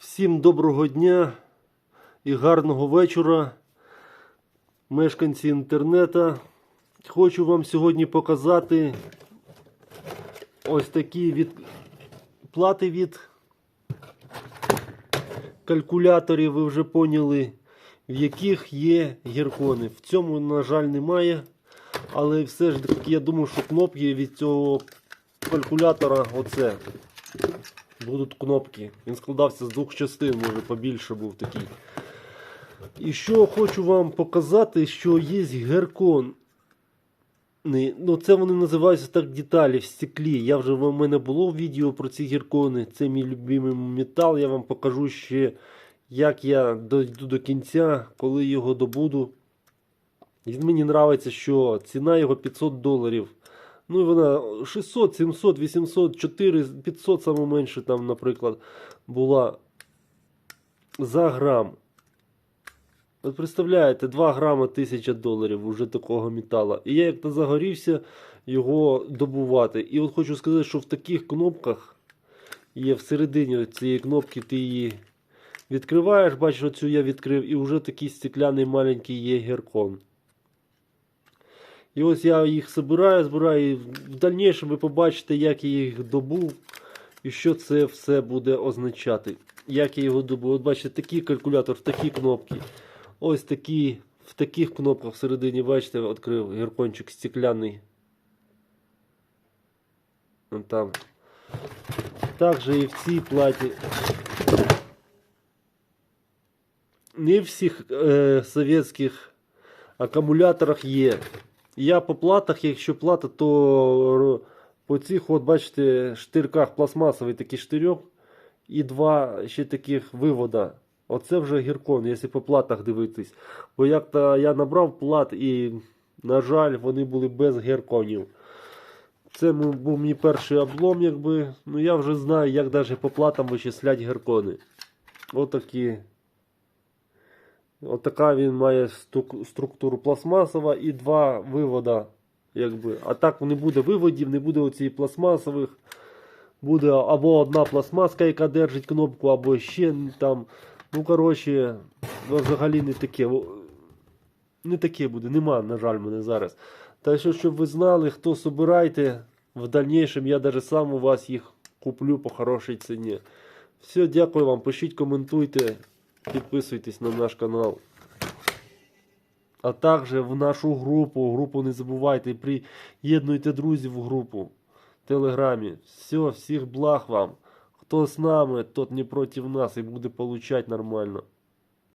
Всім доброго дня і гарного вечора, мешканці інтернету. Хочу вам сьогодні показати ось такі від... плати від калькуляторів, ви вже поняли, в яких є гіркони. В цьому, на жаль, немає. Але все ж таки я думаю, що кнопки від цього калькулятора оце будуть кнопки. Він складався з двох частин, може побільше був такий. І що хочу вам показати, що є геркон. Ну, це вони називаються так деталі в стеклі. Я вже в мене було відео про ці гіркони. Це мій любимий метал. Я вам покажу ще, як я дойду до кінця, коли його добуду. І мені подобається, що ціна його 500 доларів. Ну і вона 600, 700, 800, 400, 500 саме менше там, наприклад, була за грам. От представляєте, 2 грама 1000 доларів уже такого метала. І я як то загорівся його добувати. І от хочу сказати, що в таких кнопках є всередині цієї кнопки, ти її відкриваєш, бачиш, оцю я відкрив, і вже такий стекляний маленький є геркон. І ось я їх збираю, збираю, і в дальнішому ви побачите, як я їх добув і що це все буде означати. Як я його добув. От бачите, такий калькулятор, такі кнопки. Ось такі, в таких кнопках всередині, бачите, відкрив гіркончик стекляний. Вон Там. Також і в цій платі. Не в всіх е, совєтських акумуляторах є. Я по платах, якщо плата, то по цих, от бачите, штирках пластмасовий такий штирьок і два ще таких вивода. Оце вже гіркон, якщо по платах дивитись. Бо як то я набрав плат і, на жаль, вони були без гірконів. Це був мій перший облом, якби. Ну я вже знаю, як навіть по платам вичислять гіркони. Отакі. Отака він має структуру пластмасова і два вивода. Якби. А так не буде виводів, не буде оцих пластмасових. Буде або одна пластмаска, яка держить кнопку, або ще там. Ну, коротше, взагалі не таке. Не таке буде, нема, на жаль, мене зараз. Так що, щоб ви знали, хто собирайте, в дальнейшем я даже сам у вас їх куплю по хорошій ціні. Все, дякую вам. Пишіть, коментуйте, підписуйтесь на наш канал. А також в нашу групу. Групу не забувайте, приєднуйте друзів в групу в Телеграмі. Все, всіх благ вам. Хто з нами, тот не проти нас і буде получать нормально.